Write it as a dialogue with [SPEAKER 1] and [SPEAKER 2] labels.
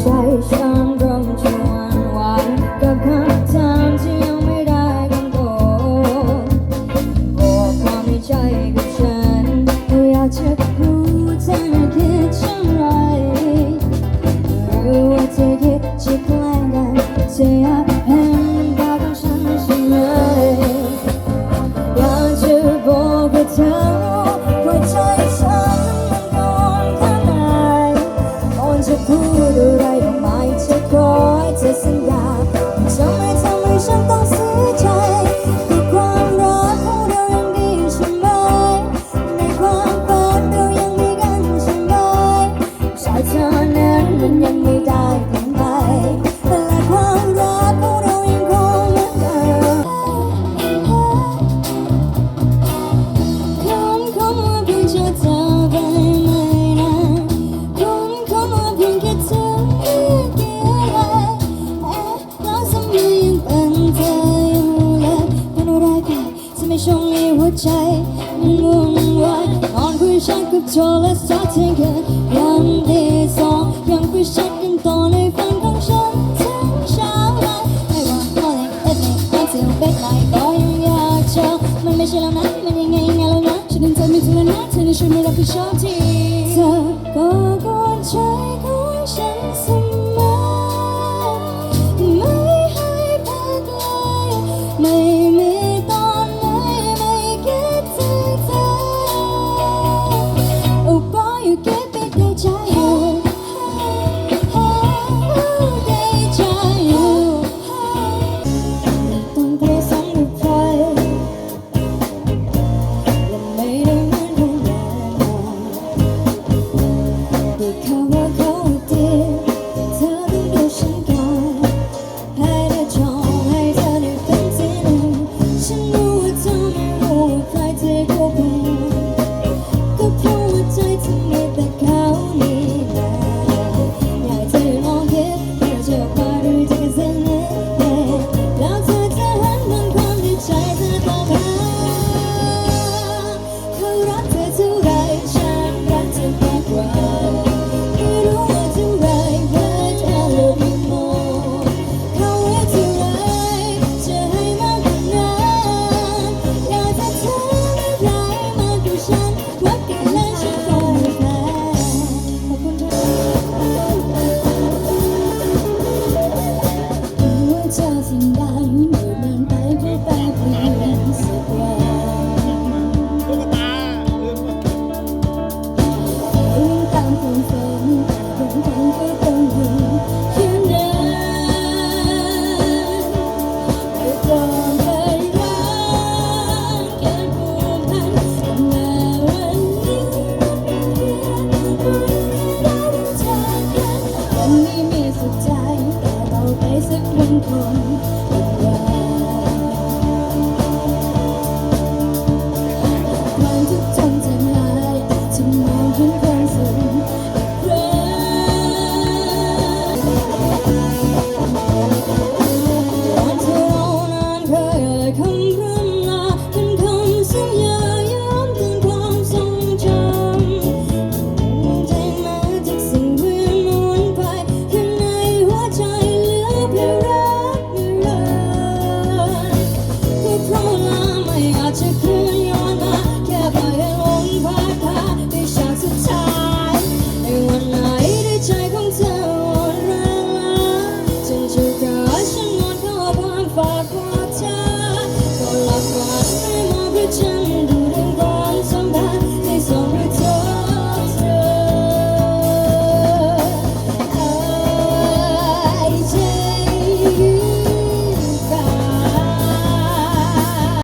[SPEAKER 1] ใจฉันรำชวนวานกับคำถามที่ยังไม่ได้คำตอบบอกความใจ จมันวุ่งวายนอนคุยฉันกับจอและจพท์เธอกันยังดีสองยังคุยฉันกันตอนในฝันของฉันทั้งเช้าวัไม่ว่าตอนไหนเ evening until bedtime ก็ยังอยากเจอมันไม่ใช่แล้วนะ
[SPEAKER 2] มั
[SPEAKER 1] นยังไงยังไงแล้วนะฉันยังจำไม่ถึงแล้วนะเธอในช่วยไม่รับผิดชอบทีเธอก็ควรใจของฉันสมอ คน Salvador.